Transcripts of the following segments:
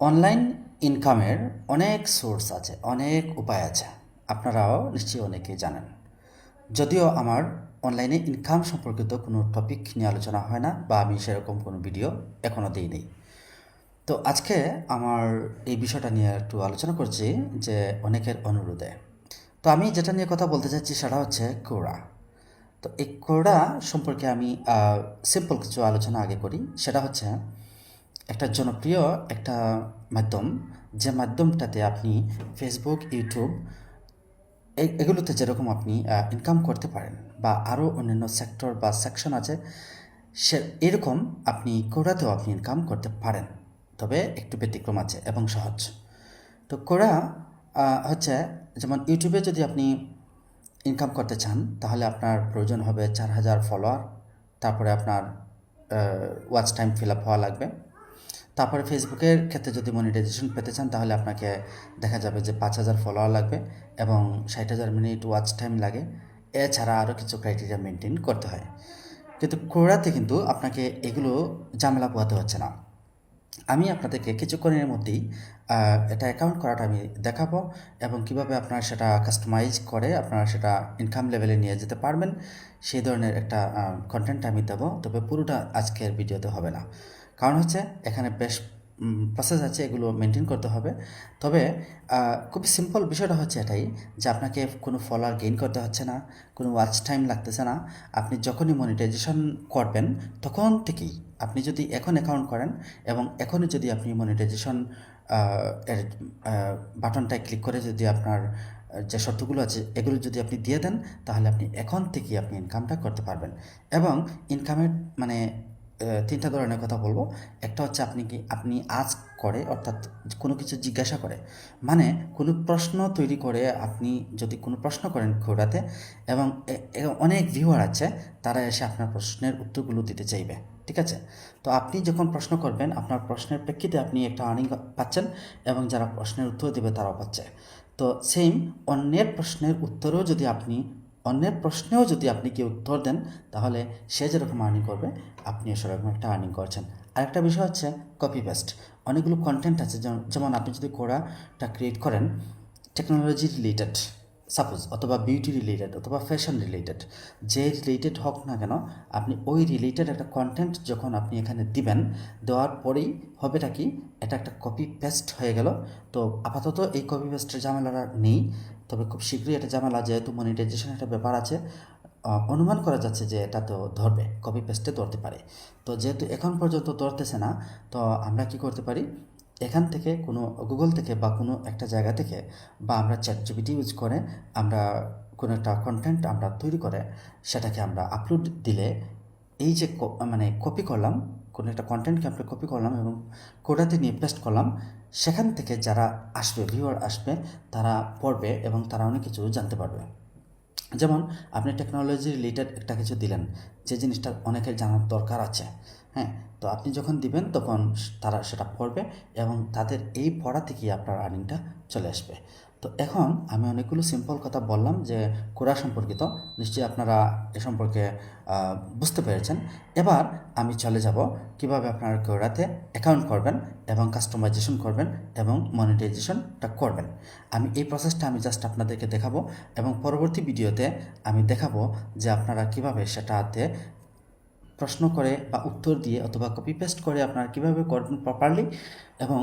Online ইনকামের অনেক source আছে, অনেক উপায় আছে। আপনারাও নিশ্চয়ই অনেকেই জানেন। যদিও আমার অনলাইনে ইনকাম সম্পর্কিত কোনো টপিক নিয়ে আলোচনা হয় না বা আমি সেরকম কোনো ভিডিও এখনও দিই নেই। তো আজকে আমার এই বিষয়টা নিয়ে একটু আলোচনা করছি যে অনেকের অনুরোধে। তো আমি যেটা নিয়ে কথা বলতে চাচ্ছি সেটা হচ্ছে কোরা তো এই কোরা সম্পর্কে আমি সিম্পল কিছু আলোচনা আগে করি। সেটা হচ্ছে একটা জনপ্রিয় একটা মাধ্যম, যে মাধ্যমটাতে আপনি ফেসবুক ইউটিউব এগুলোতে যেরকম আপনি ইনকাম করতে পারেন বা আরও অন্যান্য সেক্টর বা সেকশন আছে, সে, এরকম আপনি কোরাতেও আপনি ইনকাম করতে পারেন। তবে একটু ব্যতিক্রম আছে এবং সহজ। তো কোরা হচ্ছে যেমন ইউটিউবে যদি আপনি ইনকাম করতে চান, তাহলে আপনার প্রয়োজন হবে চার হাজার ফলোয়ার তারপরে আপনার ওয়াচ টাইম ফিল আপ হওয়া লাগবে। তারপরে ফেসবুকের ক্ষেত্রে যদি মনিটাইজেশন পেতে চান, তাহলে আপনাকে দেখা যাবে যে পাঁচ হাজার ফলোয়ার লাগবে এবং ষাট হাজার মিনিট ওয়াচ টাইম লাগে। এছাড়া আরও কিছু ক্রাইটেরিয়া মেনটেন করতে হয়। কিন্তু কোরাতে কিন্তু আপনাকে এগুলো ঝামেলা পোহাতে হচ্ছে না। আমি আপনাদেরকে কিছুক্ষণের মধ্যেই এটা অ্যাকাউন্ট করাটা আমি দেখাবো এবং কীভাবে আপনারা সেটা কাস্টমাইজ করে আপনারা সেটা ইনকাম লেভেলে নিয়ে যেতে পারবেন, সেই ধরনের একটা কন্টেন্ট আমি দেবো। তবে পুরোটা আজকের ভিডিওতে হবে না। কারণ হচ্ছে এখানে বেশ প্রসেস আছে, এগুলো মেনটেন করতে হবে। তবে খুবই সিম্পল বিষয়টা হচ্ছে এটাই যে আপনাকে কোনো ফলোয়ার গেইন করতে হচ্ছে না, কোনো ওয়াচ টাইম লাগতেছে না। আপনি যখনই মনিটাইজেশন করবেন, তখন থেকেই আপনি যদি এখন অ্যাকাউন্ট করেন এবং এখনই যদি আপনি মনিটাইজেশন এর বাটনটায় ক্লিক করে যদি আপনার যে শর্তগুলো আছে, এগুলো যদি আপনি দিয়ে দেন, তাহলে আপনি এখন থেকেই আপনি ইনকামটা করতে পারবেন। এবং ইনকামের মানে তিনটা ধরনের কথা বলব। একটা হচ্ছে আপনি কি, আপনি আজ করে, অর্থাৎ কোনো কিছু জিজ্ঞাসা করে মানে কোনো প্রশ্ন তৈরি করে আপনি যদি কোনো প্রশ্ন করেন খোড়াতে এবং অনেক ভিউয়ার আছে, তারা এসে আপনার প্রশ্নের উত্তরগুলো দিতে চাইবে, ঠিক আছে? তো আপনি যখন প্রশ্ন করবেন, আপনার প্রশ্নের প্রেক্ষিতে আপনি একটা আর্নিং পাচ্ছেন এবং যারা প্রশ্নের উত্তর দেবে তারাও পাচ্ছে। তো সেম অন্যের প্রশ্নের উত্তরেও যদি আপনি অন্যের প্রশ্নেও যদি আপনি কি উত্তর দেন, তাহলে সে যেরকম আর্নিং করবে আপনি সেরকম একটা আর্নিং করছেন। আরেকটা বিষয় হচ্ছে কপি পেস্ট অনেকগুলো কন্টেন্ট আছে, যেমন আপনি যদি কোড়াটা ক্রিয়েট করেন টেকনোলজি রিলেটেড সাপোজ অথবা বিউটি রিলেটেড অথবা ফ্যাশন রিলেটেড যে রিলেটেড হোক না কেন, আপনি ওই রিলেটেড একটা কন্টেন্ট যখন আপনি এখানে দিবেন, দেওয়ার পরেই হবেটা কি, এটা একটা কপি পেস্ট হয়ে গেল। তো আপাতত এই কপি পেস্টের ঝামেলাটা নেই, তবে খুব শীঘ্রই এটা ঝামেলা, যেহেতু মনিটাইজেশন একটা ব্যাপার আছে অনুমান করা যাচ্ছে যে এটা তো ধরবে কপি পেস্টে ধরতে পারে। তো যেহেতু এখন পর্যন্ত ধরতেছে না, তো আমরা কি করতে পারি এখান থেকে কোনো গুগল থেকে বা কোনো একটা জায়গা থেকে বা আমরা চ্যাট জিপিটি ইউজ করে আমরা কোনো একটা কন্টেন্ট আমরা তৈরি করে, সেটাকে আমরা আপলোড দিলে এই যে মানে কপি করলাম, কোনো একটা কন্টেন্টকে আমরা কপি করলাম এবং কোডাতে নিয়ে পেস্ট করলাম, সেখান থেকে যারা আসবে ভিউয়ার আসবে, তারা পড়বে এবং তারা অনেক কিছু জানতে পারবে। যেমন আপনি টেকনোলজি রিলেটেড একটা কিছু দিলেন, যে জিনিসটা অনেকের জানার দরকার আছে। হ্যাঁ তো আপনি যখন দিবেন তখন তারা সেটা পড়বে এবং তাদের এই পড়া থেকেই আপনার আর্নিংটা চলে আসবে। তো এখন আমি অনেকগুলো সিম্পল কথা বললাম যে কোরা সম্পর্কিত, নিশ্চয়ই আপনারা এ সম্পর্কে বুঝতে পেরেছেন। এবার আমি চলে যাব কীভাবে আপনারা কোরাতে অ্যাকাউন্ট করবেন এবং কাস্টমাইজেশন করবেন এবং মনিটাইজেশনটা করবেন। আমি এই প্রসেসটা আমি জাস্ট আপনাদেরকে দেখাবো এবং পরবর্তী ভিডিওতে আমি দেখাবো যে আপনারা কীভাবে সেটাতে প্রশ্ন করে বা উত্তর দিয়ে অথবা কপি পেস্ট করে আপনারা কীভাবে করবেন প্রপারলি এবং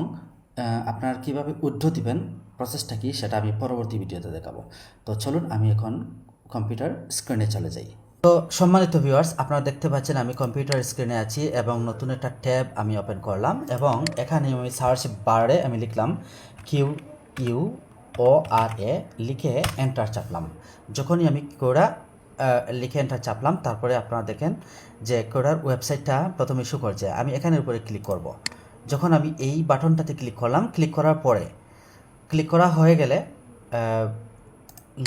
আপনার কীভাবে উদ্ধ দিবেন প্রসেসটা কি সেটা আমি পরবর্তী ভিডিওতে দেখাবো। তো চলুন আমি এখন কম্পিউটার স্ক্রিনে চলে যাই। তো সম্মানিত ভিউয়ার্স আপনারা দেখতে পাচ্ছেন আমি কম্পিউটার স্ক্রিনে আছি এবং নতুন একটা ট্যাব আমি ওপেন করলাম এবং এখানে আমি সার্চ বারে আমি লিখলাম কিউ ইউ ও আর এ লিখে এন্টার চাপলাম। যখনই আমি কোরা লিখে এন্টার চাপলাম। তারপরে আপনারা দেখেন যে কোডার ওয়েবসাইটটা প্রথমে শু করছে। আমি এখানের উপরে ক্লিক করব। যখন আমি এই বাটনটাতে ক্লিক করলাম ক্লিক করার পরে ক্লিক করা হয়ে গেলে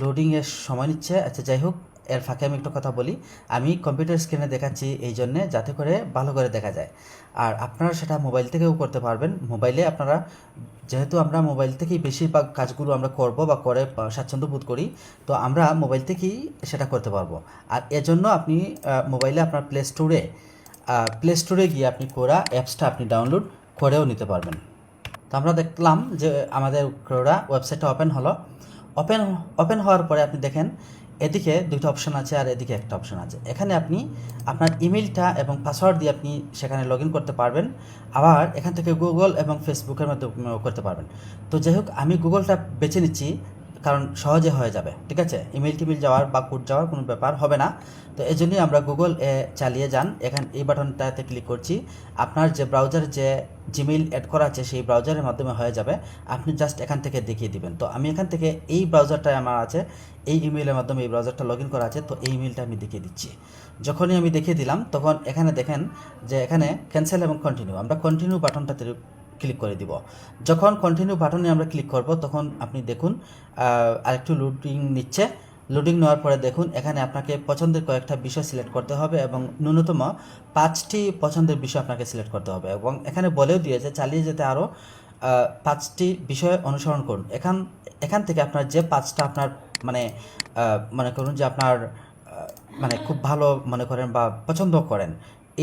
লোডিংয়ের সময় নিচ্ছে। আচ্ছা যাই হোক এর ফাঁকে আমি একটু কথা বলি। আমি কম্পিউটার স্ক্রিনে দেখাচ্ছি এই জন্যে যাতে করে ভালো করে দেখা যায়। আর আপনারা সেটা মোবাইল থেকেও করতে পারবেন। মোবাইলে আপনারা, যেহেতু আমরা মোবাইল থেকেই বেশিরভাগ কাজগুলো আমরা করব বা করে স্বাচ্ছন্দ্য বোধ করি, তো আমরা মোবাইল থেকেই সেটা করতে পারব। আর এজন্য আপনি মোবাইলে আপনার প্লে স্টোরে প্লে স্টোরে গিয়ে আপনি কোরা অ্যাপসটা আপনি ডাউনলোড করেও নিতে পারবেন। তো আমরা দেখলাম যে আমাদের ক্রোডা ওয়েবসাইটটা ওপেন হলো। ওপেন ওপেন হওয়ার পরে আপনি দেখেন এদিকে দুটো অপশান আছে আর এদিকে একটা অপশান আছে। এখানে আপনি আপনার ইমেলটা এবং পাসওয়ার্ড দিয়ে আপনি সেখানে লগ করতে পারবেন। আবার এখান থেকে গুগল এবং ফেসবুকের মাধ্যমেও করতে পারবেন। তো যাই হোক, আমি গুগলটা বেছে নিচ্ছি। কারণ সহজে হয়ে যাবে, ঠিক আছে? ইমেল টিমেল যাওয়ার বা কোড যাওয়ার কোনো ব্যাপার হবে না। তো এই জন্যই আমরা গুগল এ চালিয়ে যান। এখান, এই বাটনটাতে ক্লিক করছি। আপনার যে ব্রাউজারে যে জিমেইল অ্যাড করা আছে, সেই ব্রাউজারের মাধ্যমে হয়ে যাবে। আপনি জাস্ট এখান থেকে দেখিয়ে দিবেন। তো আমি এখান থেকে এই ব্রাউজারটায় আমার আছে, এই ইমেইলের মাধ্যমে এই ব্রাউজারটা লগ করা আছে। তো এই ইমেলটা আমি দেখিয়ে দিচ্ছি। যখনই আমি দেখিয়ে দিলাম, তখন এখানে দেখেন যে এখানে ক্যান্সেল এবং কন্টিনিউ আমরা কন্টিনিউ বাটনটাতে ক্লিক করে দিব। যখন কন্টিনিউ বাটনে আমরা ক্লিক করব, তখন আপনি দেখুন আরেকটু লোডিং নিচ্ছে। লোডিং নেওয়ার পরে দেখুন, এখানে আপনাকে পছন্দের কয়েকটা বিষয় সিলেক্ট করতে হবে এবং ন্যূনতম পাঁচটি পছন্দের বিষয় আপনাকে সিলেক্ট করতে হবে এবং এখানে বলেও দিয়েছে, চালিয়ে যেতে আরও পাঁচটি বিষয় অনুসরণ করুন। এখান এখান থেকে আপনার যে পাঁচটা আপনার মানে মনে করুন যে আপনার মানে খুব ভালো মনে করেন বা পছন্দ করেন,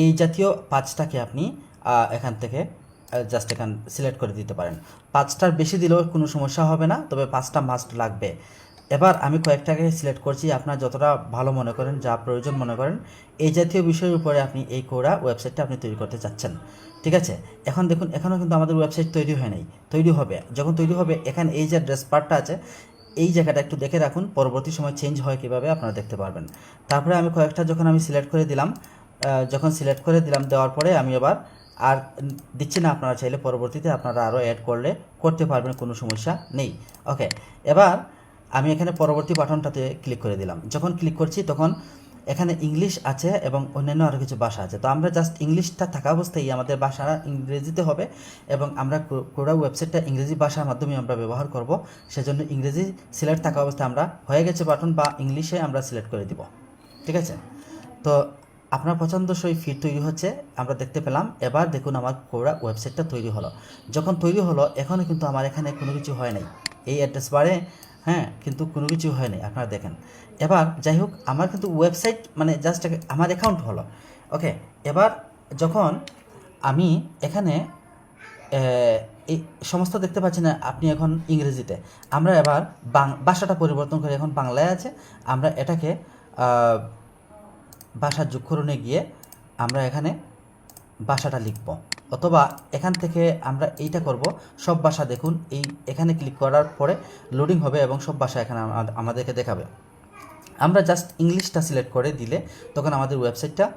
এই জাতীয় পাঁচটাকে আপনি এখান থেকে জাস্ট এখান সিলেক্ট করে দিতে পারেন। পাঁচটার বেশি দিলেও কোনো সমস্যা হবে না, তবে পাঁচটা মাস্ট লাগবে। এবার আমি কয়েকটাকে সিলেক্ট করছি, আপনার যতটা ভালো মনে করেন, যা প্রয়োজন মনে করেন, এই জাতীয় বিষয়ের উপরে আপনি এই কোরা ওয়েবসাইটটা আপনি তৈরি করতে চাচ্ছেন। ঠিক আছে? এখন দেখুন, এখনও কিন্তু আমাদের ওয়েবসাইট তৈরি হয় নাই। তৈরি হবে। যখন তৈরি হবে, এখানে এই যে ড্রেস পার্টটা আছে, এই জায়গাটা একটু দেখে রাখুন, পরবর্তী সময় চেঞ্জ হয় কীভাবে আপনারা দেখতে পারবেন। তারপরে আমি কয়েকটা যখন আমি সিলেক্ট করে দিলাম যখন সিলেক্ট করে দিলাম, দেওয়ার পরে আমি এবার আর দিচ্ছি না আপনারা চাইলে পরবর্তীতে আপনারা আরও অ্যাড করলে করতে পারবেন, কোনো সমস্যা নেই। ওকে এবার আমি এখানে পরবর্তী বাটনটাতে ক্লিক করে দিলাম। যখন ক্লিক করছি তখন এখানে ইংলিশ আছে এবং অন্যান্য আরও কিছু ভাষা আছে। তো আমরা জাস্ট ইংলিশটা থাকা অবস্থায় আমাদের ভাষা ইংরেজিতে হবে এবং আমরা কোরা ওয়েবসাইটটা ইংরেজি ভাষার মাধ্যমে আমরা ব্যবহার করব। সেজন্য ইংরেজি সিলেক্ট থাকা অবস্থায় আমরা হয়ে গেছে বাটন বা ইংলিশে আমরা সিলেক্ট করে দিব। ঠিক আছে? তো আপনার পছন্দসই ফিড তৈরি হচ্ছে, আমরা দেখতে পেলাম। এবার দেখুন আমার কোরা ওয়েবসাইটটা তৈরি হলো। যখন তৈরি হলো এখনও কিন্তু আমার এখানে কোনো কিছু হয় নাই। এই অ্যাড্রেস বারে হ্যাঁ কিন্তু কোনো কিছু হয় নাই, আপনারা দেখেন। এবার যাই হোক, আমার কিন্তু ওয়েবসাইট মানে জাস্ট আমার অ্যাকাউন্ট হলো। ওকে এবার যখন আমি এখানে এই সমস্ত দেখতে পাচ্ছি না, আপনি এখন ইংরেজিতে। আমরা এবার বাং ভাষাটা পরিবর্তন করে এখন বাংলায় আছে। আমরা এটাকে আহ, যুক্ষরণে গিয়ে আমরা এখানে ভাষাটা লিখব। অথবা এখান থেকে আমরা এইটা করব সব ভাষা দেখুন এই এখানে ক্লিক করার পরে লোডিং হবে এবং সব ভাষা এখানে আমাদেরকে দেখাবে। আমরা জাস্ট ইংলিশটা সিলেক্ট করে দিলে তখন আমাদের ওয়েবসাইটটা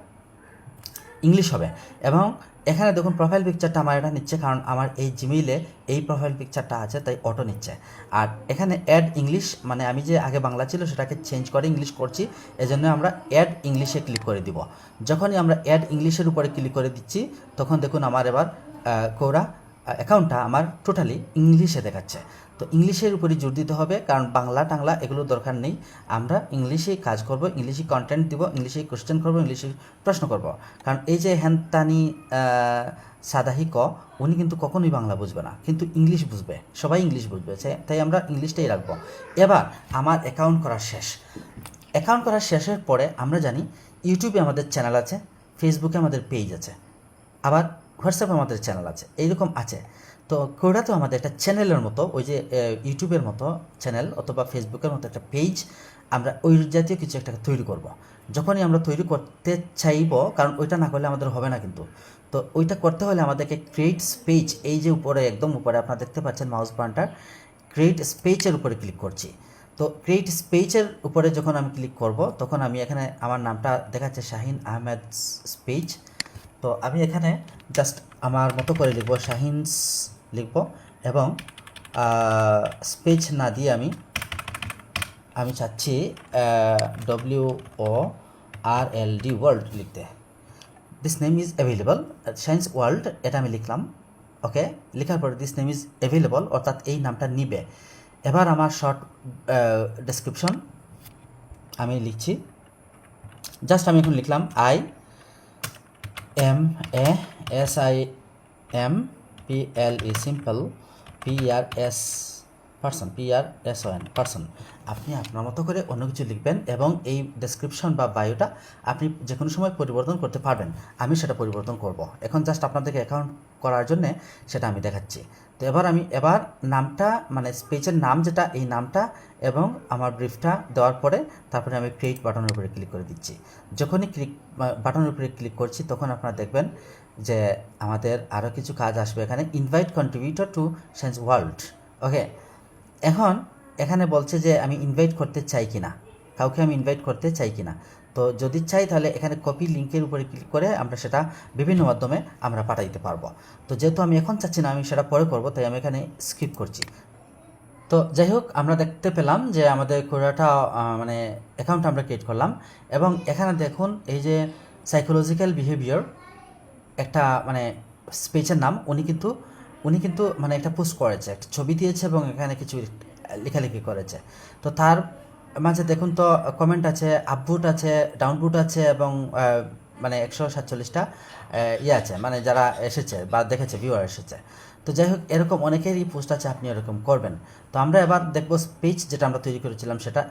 ইংলিশ হবে। এবং এখানে দেখুন প্রোফাইল পিকচারটা আমার এটা নিচ্ছে, কারণ আমার এই জিমেইলে এই প্রোফাইল পিকচারটা আছে, তাই অটো নিচ্ছে। আর এখানে অ্যাড ইংলিশ মানে আমি যে আগে বাংলা ছিল সেটাকে চেঞ্জ করে ইংলিশ করছি, এজন্য আমরা অ্যাড ইংলিশে ক্লিক করে দিব। যখনই আমরা অ্যাড ইংলিশের উপরে ক্লিক করে দিচ্ছি, তখন দেখুন আমার এবার কোরা অ্যাকাউন্টটা আমার টোটালি ইংলিশে দেখাচ্ছে। তো ইংলিশের উপরই জোর দিতে হবে, কারণ বাংলা টাংলা এগুলো দরকার নেই। আমরা ইংলিশেই কাজ করব, ইংলিশে কন্টেন্ট দিব, ইংলিশে কোশ্চেন করব, ইংলিশে প্রশ্ন করব। কারণ এই যে হ্যানতানি সাদাহি ক, উনি কিন্তু কখনোই বাংলা বুঝবে না, কিন্তু ইংলিশ বুঝবে, সবাই ইংলিশ বুঝবে তাই আমরা ইংলিশটাই রাখব। এবার আমার অ্যাকাউন্ট করা শেষ। অ্যাকাউন্ট করা শেষের পরে আমরা জানি ইউটিউবে আমাদের চ্যানেল আছে ফেসবুকে আমাদের পেজ আছে, আবার হোয়াটসঅ্যাপে আমাদের চ্যানেল আছে, এইরকম আছে। তো কোডা তো আমাদের একটা চ্যানেলের মতো, ওই যে ইউটিউবের মতো চ্যানেল অথবা ফেসবুকের মতো একটা পেজ আমরা ওই জাতীয় কিছু একটা তৈরি করব। যখনই আমরা তৈরি করতে চাইব, কারণ ওইটা না করলে আমাদের হবে না কিন্তু। তো ওইটা করতে হলে আমাদেরকে ক্রিয়েট পেজ এই যে উপরে, একদম উপরে আপনারা দেখতে পাচ্ছেন মাউস পয়েন্টার ক্রিয়েট স্পেচের উপরে ক্লিক করছি। তো ক্রিয়েট স্পেচের উপরে যখন আমি ক্লিক করব, তখন আমি এখানে আমার নামটা দেখাচ্ছে শাহিন আহমেদ স্পেচ তো আমি এখানে জাস্ট আমার মতো করে লিখব শাহিনস লিখব এবং স্পেচ না দিয়ে আমি আমি চাচ্ছি W O R L D world লিখতে। This name is available science world এটা আমি লিখলাম ওকে লেখার পরে দিস নেম ইজ অ্যাভেলেবল অর্থাৎ এই নামটা নিবে। এবার আমার শর্ট ডেসক্রিপশন আমি লিখছি। জাস্ট আমি এখন লিখলাম I am a S I M P L E simple P R S person P R S O N person আপনি আপনার মতো করে অন্য কিছু লিখবেন এবং এই ডেসক্রিপশন বা বায়োটা আপনি যে কোনো সময় পরিবর্তন করতে পারবেন। আমি সেটা পরিবর্তন করব। এখন জাস্ট আপনাদেরকে অ্যাকাউন্ট করার জন্যে সেটা আমি দেখাচ্ছি। তো এবার আমি, এবার নামটা মানে স্পেচের নাম যেটা, এই নামটা এবং আমার ব্রিফটা দেওয়ার পরে তারপরে আমি ক্রিয়েট বাটনের উপরে ক্লিক করে দিচ্ছি। যখনই ক্লিক বাটনের উপরে ক্লিক করছি, তখন আপনারা দেখবেন যে আমাদের আরও কিছু কাজ আসবে এখানে invite contributor to science world okay এখন এখানে বলছে যে আমি ইনভাইট করতে চাই কি না কাউকে আমি ইনভাইট করতে চাই কি না তো যদি চাই তাহলে এখানে কপি লিঙ্কের উপরে ক্লিক করে আমরা সেটা বিভিন্ন মাধ্যমে আমরা পাঠাইতে পারব। তো যেহেতু আমি এখন চাচ্ছি না, আমি সেটা পরে করব, তাই আমি এখানে স্কিপ করছি। তো যাই হোক, আমরা দেখতে পেলাম যে আমাদের কোরাটা মানে অ্যাকাউন্ট আমরা ক্রিয়েট করলাম। এবং এখানে দেখুন, এই যে সাইকোলজিক্যাল বিহেভিয়ার একটা মানে স্পেচের নাম, উনি কিন্তু উনি কিন্তু মানে একটা পোস্ট করেছে, একটা ছবি দিয়েছে এবং এখানে কিছু লেখালেখি করেছে। তো তার মাঝে দেখুন তো কমেন্ট আছে আপভুট আছে ডাউনভুট আছে এবং মানে একশো সাতচল্লিশটা ইয়ে আছে মানে যারা এসেছে বা দেখেছে ভিউয়ার এসেছে। তো যাই হোক, এরকম অনেকেরই পোস্ট আছে, আপনি এরকম করবেন। তো আমরা এবার দেখব পেজ যেটা আমরা তৈরি করেছিলাম, সেটা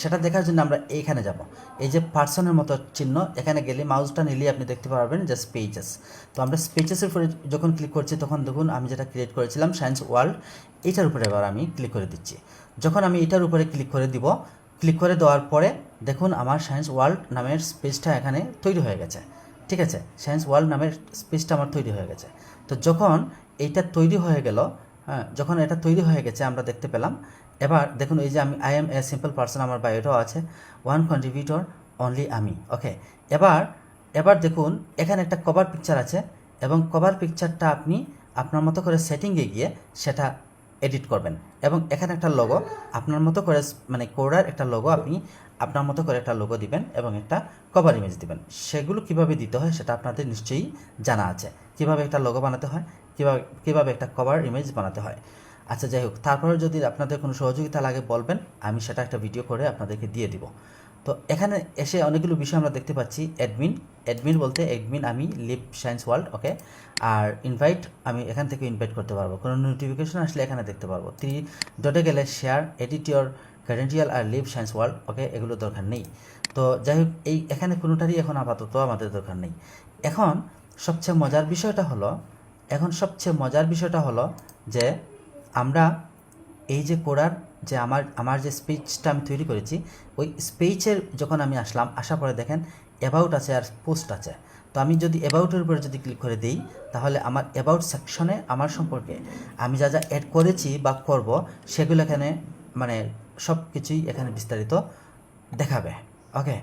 সেটা দেখার জন্য আমরা এইখানে যাব। এই যে পার্সনের মতো চিহ্ন, এখানে গেলে মাউসটা নিলে আপনি দেখতে পারবেন যে স্পেচেস তো আমরা স্পেচেসের উপরে যখন ক্লিক করছি, তখন দেখুন আমি যেটা ক্রিয়েট করেছিলাম সায়েন্স ওয়ার্ল্ড এটার উপরে এবার আমি ক্লিক করে দিচ্ছি। যখন আমি এটার উপরে ক্লিক করে দিব ক্লিক করে দেওয়ার পরে দেখুন আমার সায়েন্স ওয়ার্ল্ড নামের স্পেসটা এখানে তৈরি হয়ে গেছে। ঠিক আছে? সায়েন্স ওয়ার্ল্ড নামের স্পেসটা আমার তৈরি হয়ে গেছে। তো যখন এইটা তৈরি হয়ে গেল হ্যাঁ যখন এটা তৈরি হয়ে গেছে, আমরা দেখতে পেলাম এবার দেখুন এই যে আমি I am a simple person আমার বায়োটাও আছে। ওয়ান কন্ট্রিবিউটর অনলি আমি। ওকে এবার এবার দেখুন, এখানে একটা কভার পিকচার আছে এবং কভার পিকচারটা আপনি আপনার মতো করে সেটিংয়ে গিয়ে সেটা এডিট করবেন। এবং এখানে একটা লোগো আপনার মতো করে মানে কোডার একটা লোগো আপনি আপনার মতো করে একটা লোগো দিবেন এবং একটা কভার ইমেজ দিবেন। সেগুলো কীভাবে দিতে হয় সেটা আপনাদের নিশ্চয়ই জানা আছে। কীভাবে একটা লোগো বানাতে হয়, কীভাবে কীভাবে একটা কভার ইমেজ বানাতে হয়। আচ্ছা যাই হোক, তারপরে যদি আপনাদের কোনো সহযোগিতা লাগে বলবেন, আমি সেটা একটা ভিডিও করে আপনাদেরকে দিয়ে দিব। তো এখানে এসে অনেকগুলো বিষয় আমরা দেখতে পাচ্ছি। অ্যাডমিন অ্যাডমিন বলতে অ্যাডমিন আমি লিভ সায়েন্স ওয়ার্ল্ড ওকে আর ইনভাইট আমি এখান থেকে ইনভাইট করতে পারব। কোনো নোটিফিকেশন আসলে এখানে দেখতে পারব। থ্রি ডটে গেলে শেয়ার এডিট ক্যারেন্টিয়াল আর লিভ সায়েন্স ওয়ার্ল্ড ওকে এগুলো দরকার নেই। তো যাই হোক, এই এখানে কোনোটারই এখন আপাতত আমাদের দরকার নেই। এখন সবচেয়ে মজার বিষয়টা হলো, এখন সবচেয়ে মজার বিষয়টা হলো যে আমরা এই যে কোরার যে আমার আমার যে স্পিচটা আমি তৈরি করেছি, ওই স্পিচের যখন আমি আসলাম, আসার পরে দেখেন অ্যাবাউট আছে আর পোস্ট আছে। তো আমি যদি অ্যাবাউটের উপরে যদি ক্লিক করে দিই, তাহলে আমার অ্যাবাউট সেকশনে আমার সম্পর্কে আমি যা যা অ্যাড করেছি বা করব, সেগুলো এখানে মানে সব কিছুই এখানে বিস্তারিত দেখাবে। ওকে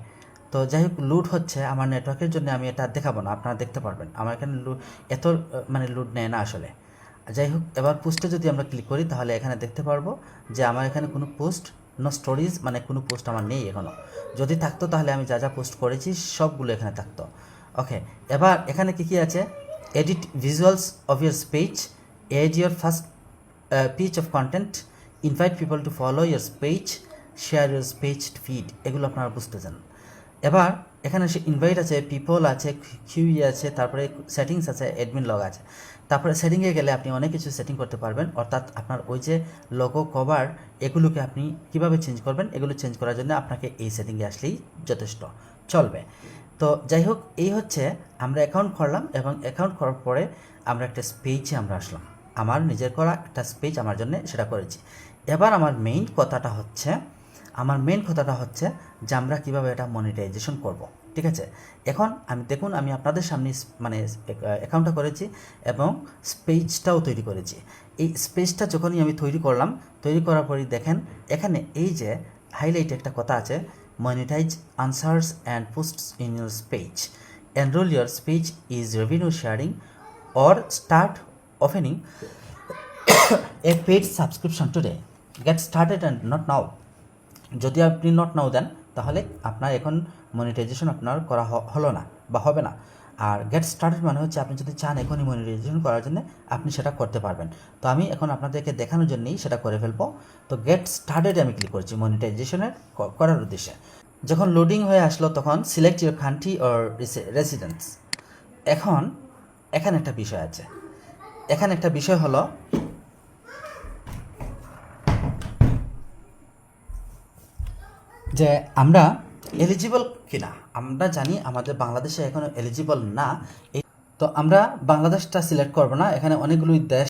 তো যাই হোক লুট হচ্ছে আমার নেটওয়ার্কের জন্য আমি এটা দেখাবো না, আপনারা দেখতে পারবেন। আমার এখানে এত মানে লুট নেয় না আসলে। যাই হোক এবার পোস্টে যদি আমরা ক্লিক করি, তাহলে এখানে দেখতে পারব যে আমার এখানে কোনো পোস্ট নো স্টোরিজ মানে কোনো পোস্ট আমার নেই এখনও যদি থাকতো, তাহলে আমি যা যা পোস্ট করেছি, সবগুলো এখানে থাকতো। ওকে এবার এখানে কি কি আছে? Edit visuals of your space add your first piece of content invite people to follow your space share your space feed এগুলো আপনারা বুঝতে চান। এবার এখানে সে ইনভাইট আছে পিপল আছে কিউই আছে, তারপরে সেটিংস আছে অ্যাডমিন লগ আছে। তারপরে সেটিংয়ে গেলে আপনি অনেক কিছু সেটিং করতে পারবেন। অর্থাৎ আপনার ওই যে লোগো কভার এগুলোকে আপনি কীভাবে চেঞ্জ করবেন, এগুলো চেঞ্জ করার জন্য আপনাকে এই সেটিংয়ে আসলেই যথেষ্ট। চলবে। তো যাই হোক, এই হচ্ছে আমরা অ্যাকাউন্ট করলাম এবং অ্যাকাউন্ট করার পরে আমরা একটা স্পেজে আমরা আসলাম। আমার নিজের করা একটা স্পেজ আমার জন্য সেটা করেছি। এবার আমার মেইন কথাটা হচ্ছে, আমার মেন কথাটা হচ্ছে যে আমরা কীভাবে এটা মনিটাইজেশন করব। ঠিক আছে? এখন আমি, দেখুন, আমি আপনাদের সামনে মানে অ্যাকাউন্টটা করেছি এবং স্পেজটাও তৈরি করেছি। এই স্পেজটা যখনই আমি তৈরি করলাম, তৈরি করার পরই দেখেন, এখানে এই যে হাইলাইট একটা কথা আছে monetize answers and posts in your space enrol your space is revenue sharing or start opening a paid subscription today get started and not now যদি আপনি নট নাও দেন, তাহলে আপনার এখন মনিটাইজেশন আপনার করা হলো না বা হবে না। আর গেট স্টার্টেড মানে হচ্ছে আপনি যদি চান এখনই মনিটাইজেশন করার জন্য আপনি সেটা করতে পারবেন। তো আমি এখন আপনাদেরকে দেখানোর জন্যই সেটা করে ফেলব। তো গেট স্টার্টেড আমি ক্লিক করছি মনিটাইজেশনের করার উদ্দেশ্যে। যখন লোডিং হয়ে আসলো তখন select your country or residence এখন এখানে একটা বিষয় আছে। এখানে একটা বিষয় হলো যে আমরা এলিজিবল কিনা? আমরা জানি আমাদের বাংলাদেশে এখনও এলিজিবল না। তো আমরা বাংলাদেশটা সিলেক্ট করব না। এখানে অনেকগুলোই দেশ